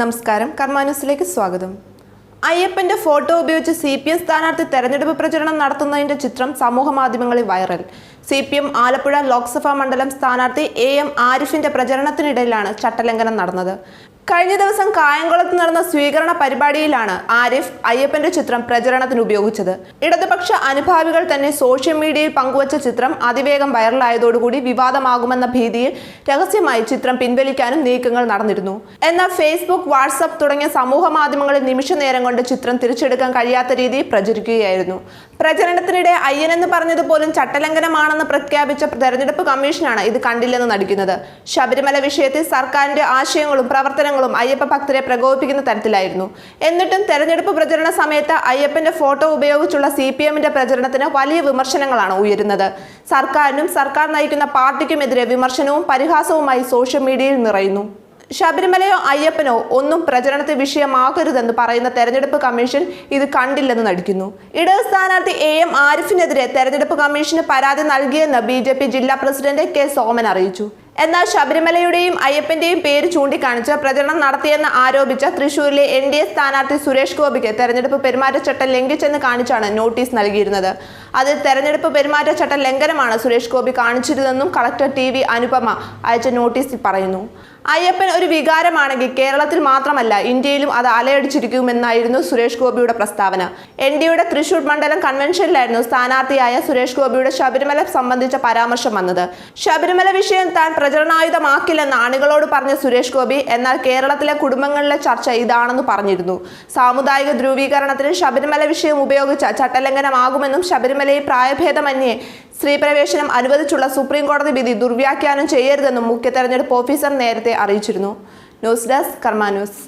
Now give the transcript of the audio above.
നമസ്കാരം കർമാന്യൂസിലേക്ക് സ്വാഗതം. അയ്യപ്പന്റെ ഫോട്ടോ ഉപയോഗിച്ച് സി പി എം സ്ഥാനാർത്ഥി തെരഞ്ഞെടുപ്പ് പ്രചരണം നടത്തുന്നതിന്റെ ചിത്രം സമൂഹ മാധ്യമങ്ങളിൽ viral. C P M Alappuzha Lok Sabha മണ്ഡലം സ്ഥാനാർത്ഥി എ എം ആരിഫിന്റെ പ്രചരണത്തിനിടയിലാണ് ചട്ടലംഘനം നടന്നത്. കഴിഞ്ഞ ദിവസം കായംകുളത്ത് നടന്ന സ്വീകരണ പരിപാടിയിലാണ് ആരിഫ് അയ്യപ്പന്റെ ചിത്രം പ്രചരണത്തിന് ഉപയോഗിച്ചത്. ഇടതുപക്ഷ അനുഭാവികൾ തന്നെ സോഷ്യൽ മീഡിയയിൽ പങ്കുവച്ച ചിത്രം അതിവേഗം വൈറലായതോടുകൂടി വിവാദമാകുമെന്ന ഭീതിയിൽ രഹസ്യമായി ചിത്രം പിൻവലിക്കാനും നീക്കങ്ങൾ നടന്നിരുന്നു. എന്നാൽ ഫേസ്ബുക്ക് വാട്സപ്പ് തുടങ്ങിയ സമൂഹ മാധ്യമങ്ങളിൽ നിമിഷ നേരം കൊണ്ട് ചിത്രം തിരിച്ചെടുക്കാൻ കഴിയാത്ത രീതിയിൽ പ്രചരിക്കുകയായിരുന്നു. പ്രചരണത്തിനിടെ അയ്യനെന്ന് പറഞ്ഞതുപോലും ചട്ടലംഘനമാണെന്ന് പ്രഖ്യാപിച്ച തെരഞ്ഞെടുപ്പ് കമ്മീഷനാണ് ഇത് കണ്ടില്ലെന്ന് നടിക്കുന്നത്. ശബരിമല വിഷയത്തിൽ സർക്കാരിന്റെ ആശയങ്ങളും പ്രവർത്തനങ്ങളും അയ്യപ്പ ഭക്തരെ പ്രകോപിപ്പിക്കുന്ന തരത്തിലായിരുന്നു. എന്നിട്ടും തെരഞ്ഞെടുപ്പ് പ്രചരണ സമയത്ത് അയ്യപ്പന്റെ ഫോട്ടോ ഉപയോഗിച്ചുള്ള സി പി എമ്മിന്റെ പ്രചരണത്തിന് വലിയ വിമർശനങ്ങളാണ് ഉയരുന്നത്. സർക്കാരിനും സർക്കാർ നയിക്കുന്ന പാർട്ടിക്കുമെതിരെ വിമർശനവും പരിഹാസവുമായി സോഷ്യൽ മീഡിയയിൽ നിറയുന്നു. ശബരിമലയോ അയ്യപ്പനോ ഒന്നും പ്രചരണത്തെ വിഷയമാകരുതെന്ന് പറയുന്ന തെരഞ്ഞെടുപ്പ് കമ്മീഷൻ ഇത് കണ്ടില്ലെന്ന് നടിക്കുന്നു. ഇടത് സ്ഥാനാർത്ഥി എ എം ആരിഫിനെതിരെ തെരഞ്ഞെടുപ്പ് കമ്മീഷന് പരാതി നൽകിയെന്ന് ബി ജില്ലാ പ്രസിഡന്റ് കെ സോമൻ അറിയിച്ചു. എന്നാൽ ശബരിമലയുടെയും അയ്യപ്പന്റെയും പേര് ചൂണ്ടിക്കാണിച്ച് പ്രചരണം നടത്തിയെന്ന് ആരോപിച്ച തൃശൂരിലെ എൻ ഡി എ സ്ഥാനാർത്ഥി സുരേഷ് ഗോപിക്ക് തെരഞ്ഞെടുപ്പ് പെരുമാറ്റച്ചട്ടം ലംഘിച്ചെന്ന് കാണിച്ചാണ് നോട്ടീസ് നൽകിയിരുന്നത്. അതിൽ തെരഞ്ഞെടുപ്പ് പെരുമാറ്റച്ചട്ട ലംഘനമാണ് സുരേഷ് ഗോപി കാണിച്ചിരുന്നെന്നും കളക്ടർ ടി അനുപമ അയച്ച നോട്ടീസിൽ പറയുന്നു. അയ്യപ്പൻ ഒരു വികാരമാണെങ്കിൽ കേരളത്തിൽ മാത്രമല്ല ഇന്ത്യയിലും അത് അലയടിച്ചിരിക്കുമെന്നായിരുന്നു സുരേഷ് ഗോപിയുടെ പ്രസ്താവന. എൻ ഡിയുടെ തൃശൂർ മണ്ഡലം കൺവെൻഷനിലായിരുന്നു സ്ഥാനാർത്ഥിയായ സുരേഷ് ഗോപിയുടെ ശബരിമല സംബന്ധിച്ച പരാമർശം വന്നത്. ശബരിമല വിഷയം താൻ പ്രചരണായുധമാക്കില്ലെന്ന് ആണികളോട് പറഞ്ഞ സുരേഷ് ഗോപി എന്നാൽ കേരളത്തിലെ കുടുംബങ്ങളിലെ ചർച്ച ഇതാണെന്ന് പറഞ്ഞിരുന്നു. സാമുദായിക ധ്രുവീകരണത്തിന് ശബരിമല വിഷയം ഉപയോഗിച്ച ചട്ടലംഘനമാകുമെന്നും ശബരിമലയിൽ പ്രായഭേദമന്യേ സ്ത്രീപ്രവേശനം അനുവദിച്ചുള്ള സുപ്രീം കോടതി വിധി ദുർവ്യാഖ്യാനം ചെയ്യരുതെന്നും മുഖ്യ തെരഞ്ഞെടുപ്പ് ഓഫീസർ നേരത്തെ അറിയിച്ചിരുന്നു. News desk Karma news.